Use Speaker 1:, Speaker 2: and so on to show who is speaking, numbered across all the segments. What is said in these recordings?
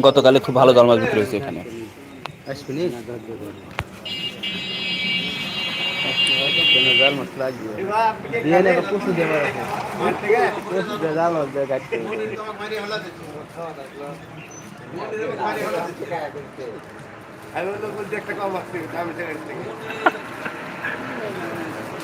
Speaker 1: গতকালে খুব ভালো দর মাছ বিক্রি হয়েছে এখানে।
Speaker 2: করে মানে মানে একটা অন্য উদ্দেশ্য ছিল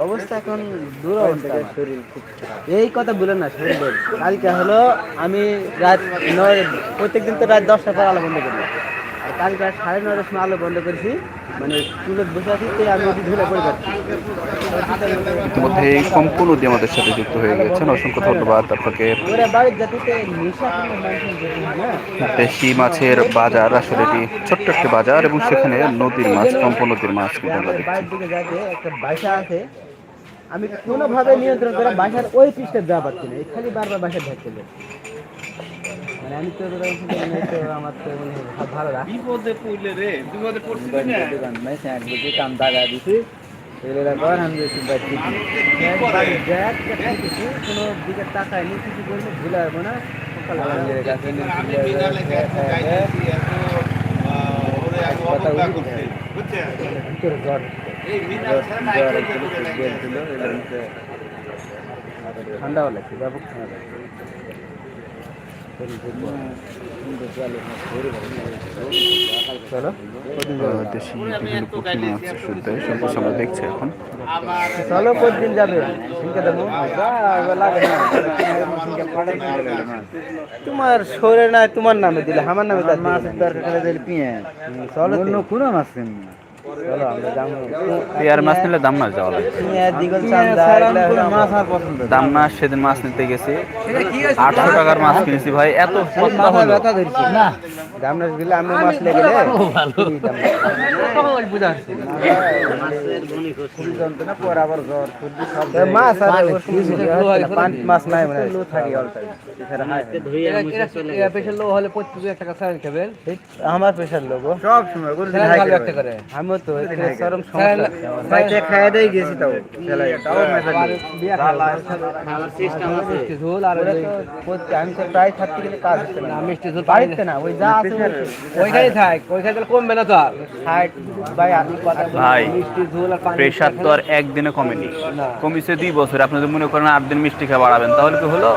Speaker 2: অবস্থা এখন দূর অবস্থা শরীর এই কথা বলে না শরীর কালকে হলো আমি রাত নয় প্রত্যেকদিন তো রাত দশটার পর আলো বন্ধ করি কালকে রাত সাড়ে নয়টার সময় আলো বন্ধ করেছি। মানে চুলে বসে আছি তো আমি ওটি ধরে পড়ে যাচ্ছি।
Speaker 1: ইতিমধ্যে এই কম্পন নদী আমাদের সাথে যুক্ত হয়ে গেছেন অসংখ্য ধন্যবাদ আপনাকে। দেশি মাছের বাজার আসলে এটি ছোট্ট একটি বাজার এবং সেখানে নদীর মাছ কম্প নদীর মাছ কিন্তু আমরা দেখছি।
Speaker 2: আমি কোনোভাবে নিয়ন্ত্রণ করে বাসার ওই পৃষ্ঠে দেওয়া পাচ্ছি না। খালি বারবার বাসায় ঢাকতে মানে আমি তো ধরো তো আমার তো ভাব ভালো না।
Speaker 3: বিপদে পড়লে রে বিপদে পড়ছিস না।
Speaker 2: দোকান ভাই স্যাক বুঝে কাম দাগা দিছি এগুলো কর আমি বেশি বাচ্চি একবার দেখ কিছু কোনো দিকে তাকায় কিছু করলে ভুলে আসব না। আলহামদুলিল্লাহ কাছে ভিতরে জ্বর ঠান্ডাও লাগছে ব্যাপক ঠান্ডা লাগছে।
Speaker 1: দেশি বিভিন্ন পুঁটি মাছ শুদ্ধ সব আমরা দেখছি এখন।
Speaker 2: চলো প্রতিদিন যাবে? না। তোমার শরীরে নাই তোমার নামে দিলে আমার নামে মাছের দরকার দিলে পিঁয়ে চলো অন্য কোনো মাছ চলো যাব
Speaker 1: পেয়ার মাছ নিলে দাম না যাওয়া লাগবে
Speaker 2: পিঁয়ে মাছ আর পছন্দ
Speaker 1: দাম না সেদিন মাছ নিতে গেছি। আটশো টাকার মাছ কিনেছি ভাই এত সস্তা হলো।
Speaker 2: দাম না দিলে আমি মাছ লেগে মাছ। আর পাঁচ মাছ নাই মানে থাকি অল টাইম আমার প্রেশার লোক সব সময় আমিও তো চরম সমস্যা। খাইয়ে দিয়ে গেছি তাও। আমি তো প্রায় থাকতে গেলে কাজ হচ্ছে না। মিষ্টি ঝোল বাড়িতে না ওই যা আছে ওইখানে থাক ওইখানে কমবে না তো আর। ষাট ভাই আপনি কথা
Speaker 1: ভাই
Speaker 2: মিষ্টি ঝোল আর পানি
Speaker 1: প্রেশার তো আর একদিনে কমেনি। কমিছে দুই বছর। আপনি যদি মনে করেন আট দিন মিষ্টি খেয়ে বাড়াবেন তাহলে কি হলো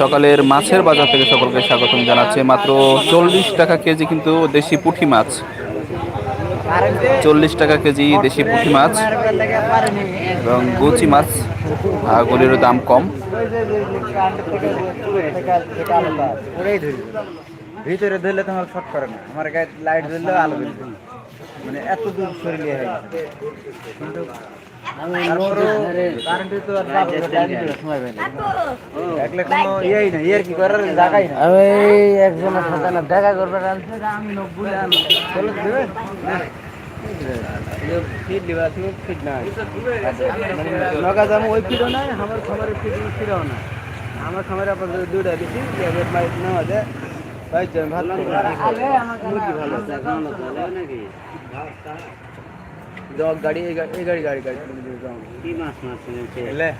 Speaker 1: সকালের মাছের বাজার থেকে সকলকে স্বাগতম জানাচ্ছে। মাত্র চল্লিশ টাকা কেজি কিন্তু দেশি পুঁটি মাছ। চল্লিশ টাকা কেজি দেশি পুঁটি মাছ এবং গুচি মাছ আহ, গুলিরও দাম কম।
Speaker 2: ভিতরে ধরলে তোমার শর্ট করে না। আমার গায়ে লাইট ধরলেও আলো মানে এত দূর শরীরে হয়ে কিন্তু না, না। না না একজনের সাথে না দেখা করবে আমি নব্বই আনো চলো দেবে? ফিট দিবা তুমি ফিট না নগা জামু ওই ফিটও নাই আমার খামারের ফিট ফিরও না আমার খামারে আপাতত দুইটা রেট মাইট নেওয়া যায়। ভালো ভালো জগ গাড়ি এই গাড়ি এই গাড়ি গাড়ি গাড়ি। কি মাছ মাছ এলে।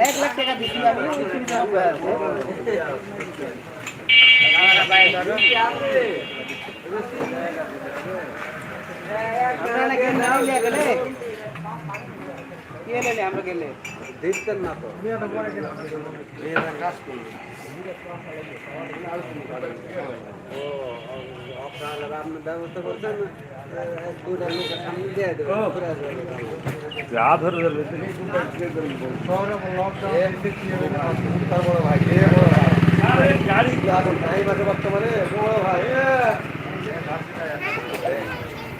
Speaker 2: এক লাখ টাকা দিচ্ছি
Speaker 4: না তো মেয়েরা কাজ করবে ও আপনারা আপনার ব্যবস্থা করছেন দুটা লোকের সামনে দিয়ে দেবেন ঘুরে আসবেন।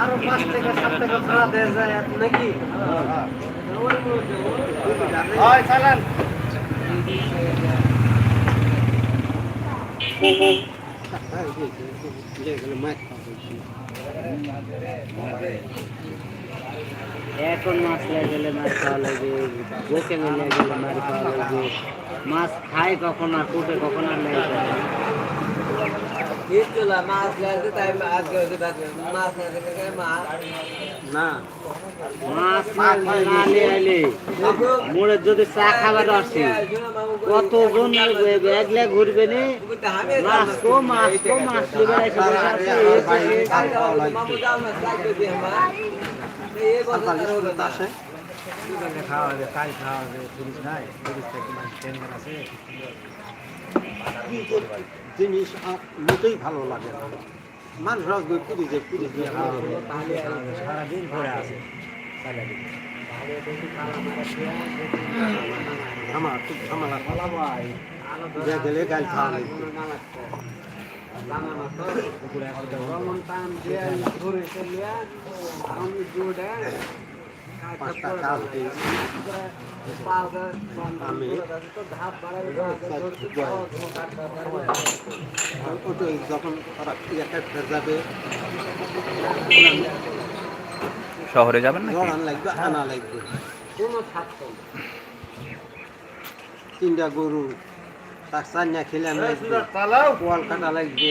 Speaker 4: আরও পাঁচ টাকা সাত টাকা ভাড়া দেওয়া নাকি
Speaker 3: এখন মাছ লেগে গেলে মাছ খাওয়া লাগবে মাছ মাছ খায় কখন আর কুটে কখন আর লেগে
Speaker 4: না
Speaker 3: মাছ না আলে আলে মোড়ে যদি চা খাবার আসছে কতজন একলা ঘুরবে নে মাছ কো মাছ কো মাছ লিবে এসে বসে আছে, এ করে।
Speaker 4: খাওয়া হবে কাল খাওয়া হবে পুলিশ নাই পুলিশ থেকে মানুষ টেনশন আছে জিনিস আর মোটেই ভালো লাগে। না মানুষ রাখবে খাওয়া হবে সারাদিন ঘরে আছে। আমার খুব ঝামেলা। যে গেলে গাল খাওয়া লাগবে পাঁচটা কাজ পেয়েছি আমি ওটাই যখন ওরা একটা যাবে
Speaker 1: শহরে যাবেন
Speaker 4: লাগবে আনা লাগবে। তিনটা গরু তার চান্না খেলে লাগবে পোয়াল কাটা লাগবে।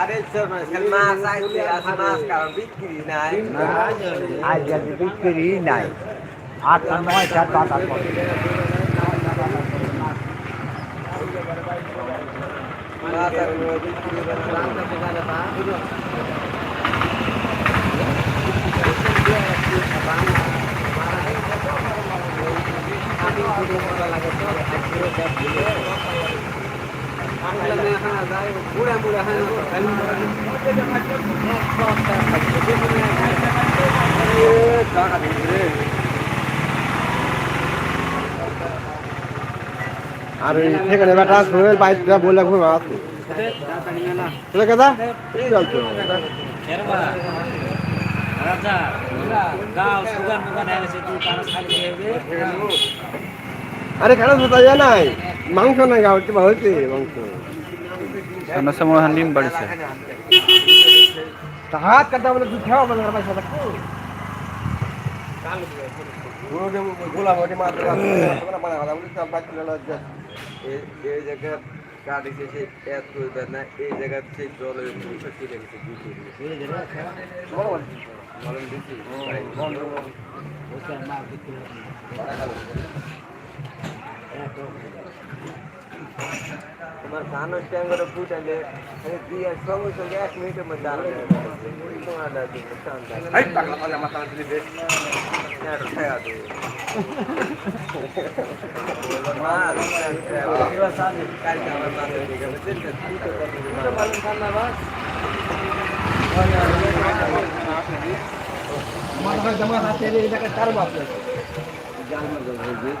Speaker 5: আরে
Speaker 4: মাছ আইছে মাছ বিক্রি নাই।
Speaker 3: আজ বিক্রি নাই। আটটা নয়টা টাকা
Speaker 4: বুড়া বুড়া আর সেখানে বেটা সোহেল বাইকটা বলে ঘুমা
Speaker 3: కదా
Speaker 4: রাজা গাও সুগান মুগান হয়ে গেছে তুই তারা খালি খেয়ে
Speaker 3: আরে খারাপ কথা ইয়া নাই মাংস নাই গা হচ্ছে হয়েছে মাংস
Speaker 1: ঠান্ডার সময় হান্ডিম বাড়ছে
Speaker 3: হাত কাটা বলে তুই খাও মানে পয়সা থাকতো গোলাম ওটি মাত্র মানে কথা বলি
Speaker 2: কাটিছে সেই এত না এই জায়গা সেই জলের পয়সা চলে গেছে বলেন দিচ্ছি তোমার ধান ট্যাঙ্গরে ফুটালে দিয়ে সঙ্গে সঙ্গে এক মিনিটের মধ্যে
Speaker 3: আরও মাথা জমা হাতে এই জায়গা বাপ এই যে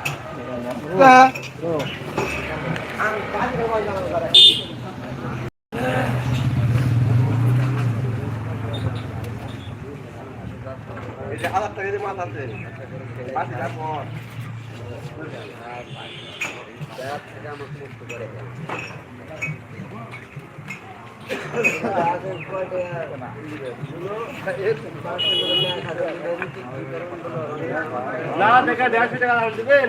Speaker 3: হাজার টাকা দিয়ে মাথা আছে পাঁচ না দেখা দেড়শো টাকা দিবেন?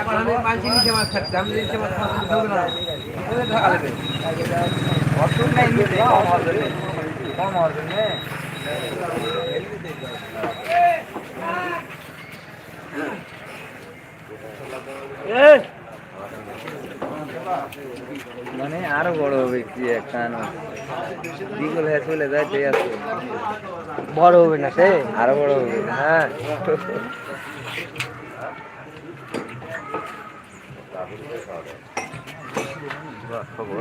Speaker 3: এখন আমি পাঁচ নিচে মাছ খাচ্ছি আমি নিচে মাছ খাচ্ছি ধরবে না ওদের দেবে
Speaker 2: মানে আরও বড় হবে কি একটা দ্বিগুণ হয়ে চলে যায় যে আছে।
Speaker 3: বড় হবে না সে?
Speaker 2: আরও বড় হবে। হ্যাঁ। খবর